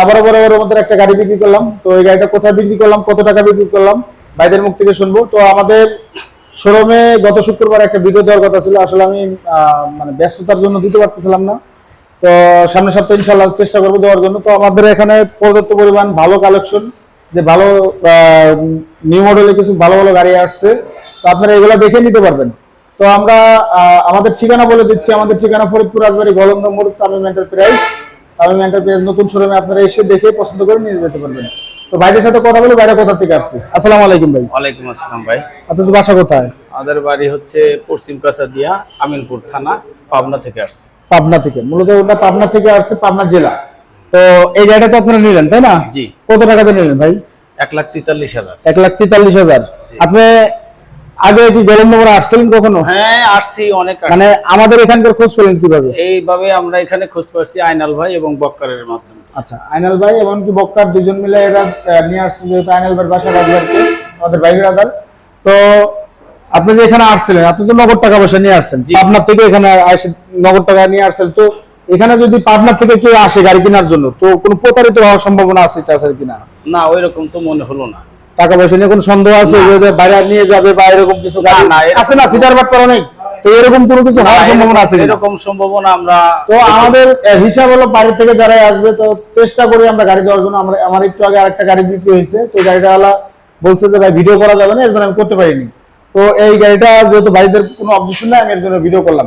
আবারও বরাবরের মধ্যে একটা গাড়ি বিক্রি করলাম। তো এই গাড়িটা কোথায় বিক্রি করলাম, কত টাকা বিক্রি করলাম, ভাইদের মুখ থেকে শুনব। তো আমাদের শোরুমে গত শুক্রবার একটা ভিডিও দেওয়ার কথা ছিল। আসলে আমি মানে ব্যস্ততার জন্য দিতে পারতেছিলাম না। তো সামনের সপ্তাহে ইনশাল্লাহ চেষ্টা করব দেওয়ার জন্য। তো আমাদের এখানে পর্যাপ্ত পরিমাণ ভালো কালেকশন যে ভালো নিউ মডেলের কিছু ভালো ভালো গাড়ি আসছে, তো আপনারা এগুলো দেখে নিতে পারবেন। তো আমরা আমাদের ঠিকানা বলে দিচ্ছি। আমাদের ঠিকানা ফরিদপুর, রাজবাড়ি, গলন্দ মোড় তামিম এন্টারপ্রাইজ তামিম এন্টারপ্রাইজ নতুন শোরুমে আপনারা এসে দেখে পছন্দ করে নিয়ে যেতে পারবেন। তো ভাইদের সাথে কথা বলে বাইরে কোথা থেকে আসছে? আসসালামু আলাইকুম ভাই। ওয়ালাইকুম আসসালাম ভাই। আপনাদের বাসা কোথায়? আমাদের বাড়ি হচ্ছে পশ্চিম কাছাদিয়া আমিনপুর থানা পাবনা থেকে আসছে। পাবনা থেকে। মূলত ওটা পাবনা থেকে আসছে পাবনা জেলা। তো এই গাড়িটা তো আপনারা নিলেন তাই না? জি। কত টাকাতে নিলেন ভাই? এক লাখ তেতাল্লিশ হাজার। এক লাখ তেতাল্লিশ হাজার। আপনি আগে কি গরম নম্বর আসছিলেন কখনো? হ্যাঁ আসছি অনেক। মানে আমাদের এখানকার খোঁজ পেলেন কীভাবে? এইভাবে আমরা এখানে খোঁজ পাচ্ছি আইনাল ভাই এবং বক্কারের মাধ্যমে। আচ্ছা আইনাল ভাই এমনকি বক্কার দুজন মিলে এরা নিয়ে আসছে যেহেতু আইনাল ভাইয়ের বাসা রাজবাড়িতে আমাদের ভাই ব্রাদার তো আপনি যে এখানে আসছিলেন আপনি তো নগদ টাকা পয়সা নিয়ে আসছেন। পাবনা থেকে এখানে আসে নগদ টাকা নিয়ে আসছেন। তো এখানে যদি পাবনা থেকে কেউ আসে গাড়ি কেনার জন্য তো কোনো প্রতারিত হওয়ার সম্ভাবনা আছে চাষের কিনা? না ওই রকম তো মনে হলো না। টাকা পয়সা নিয়ে কোনো সন্দেহ আছে যে বাইরে নিয়ে যাবে বা এরকম কিছু আছে না সিটার বাট করা নেই। তো এরকম কোনো কিছু হওয়ার সম্ভাবনা আছে এরকম সম্ভাবনা আমরা তো আমাদের হিসাব হলো বাড়ি থেকে যারাই আসবে তো চেষ্টা করি আমরা গাড়ি দেওয়ার জন্য। আমরা আমার একটু আগে আরেকটা গাড়ি বিক্রি হয়েছে তো গাড়িটা ওয়ালা বলছে যে ভাই ভিডিও করা যাবে না এর জন্য আমি করতে পারিনি। তো এই গাড়িটা যেহেতু বাড়িদের কোনো অবজেকশন নাই আমি এর জন্য ভিডিও করলাম।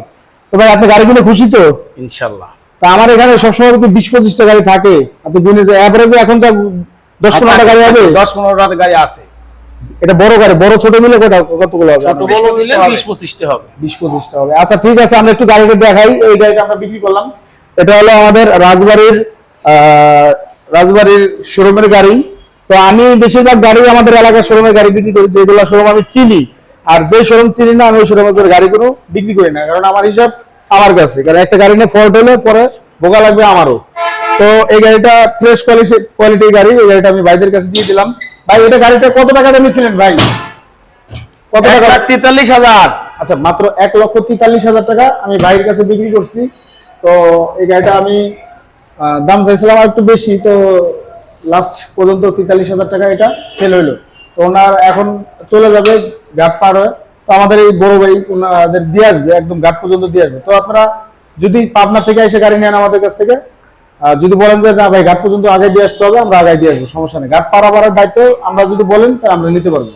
তো ভাই আপনি গাড়ি কিনে খুশি তো? ইনশাল্লাহ। তা আমার এখানে সবসময় কিন্তু বিশ পঁচিশটা গাড়ি থাকে। আপনি কিনে যে অ্যাভারেজে এখন যা দশ পনেরোটা গাড়ি হবে দশ পনেরোটা গাড়ি আছে। এটা বড় গাড়ি বড় ছোট মিলে কতগুলো হবে? ছোট বড় মিলে হবে। বিশ পঁচিশটা হবে। বিশ পঁচিশটা হবে। আচ্ছা ঠিক আছে আমরা একটু গাড়িটা দেখাই। এই গাড়িটা আমরা বিক্রি করলাম। এটা হলো আমাদের রাজবাড়ির রাজবাড়ির শোরুমের গাড়ি। তো আমি বেশিরভাগ গাড়ি আমাদের এলাকার শোরুমের গাড়ি বিক্রি করি যেগুলো শোরুম আমি চিনি। আর যে শোরুম চিনি না আমি ওই শোরুমের গাড়ি কোনো বিক্রি করি না। কারণ আমার হিসাব আমার কাছে। কারণ একটা গাড়ি নিয়ে ফল্ট হলে পরে বোকা লাগবে আমারও। তো এই গাড়িটা ফ্রেশ কোয়ালিটি কোয়ালিটির গাড়ি এই গাড়িটা আমি ভাইদের কাছে দিয়ে দিলাম। ভাই এটা গাড়িটা কত টাকা নিয়েছিলেন ভাই? কত টাকা? তেতাল্লিশ হাজার। আচ্ছা মাত্র এক লক্ষ তেতাল্লিশ হাজার টাকা আমি ভাইয়ের কাছে বিক্রি করছি। তো এই গাড়িটা আমি দাম চাইছিলাম আর একটু বেশি তো লাস্ট পর্যন্ত তেতাল্লিশ হাজার টাকা এটা সেল হইল। তো ওনার এখন চলে যাবে ঘাট পার হয়ে। তো আমাদের এই বড় ভাই ওনাদের দিয়ে আসবে একদম ঘাট পর্যন্ত দিয়ে আসবে। তো আপনারা যদি পাবনা থেকে এসে গাড়ি নেন আমাদের কাছ থেকে যদি বলেন যে, না ভাই, ঘাট পর্যন্ত আগে দিয়ে আসতে হবে, আমরা আগে দিয়ে আসব, সমস্যা নেই। ঘাট পারাবারের দায়িত্ব আমরা যদি বলেন, তাহলে আমরা নিতে পারব।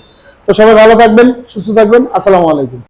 তো সবাই ভালো থাকবেন, সুস্থ থাকবেন। আসসালামু আলাইকুম।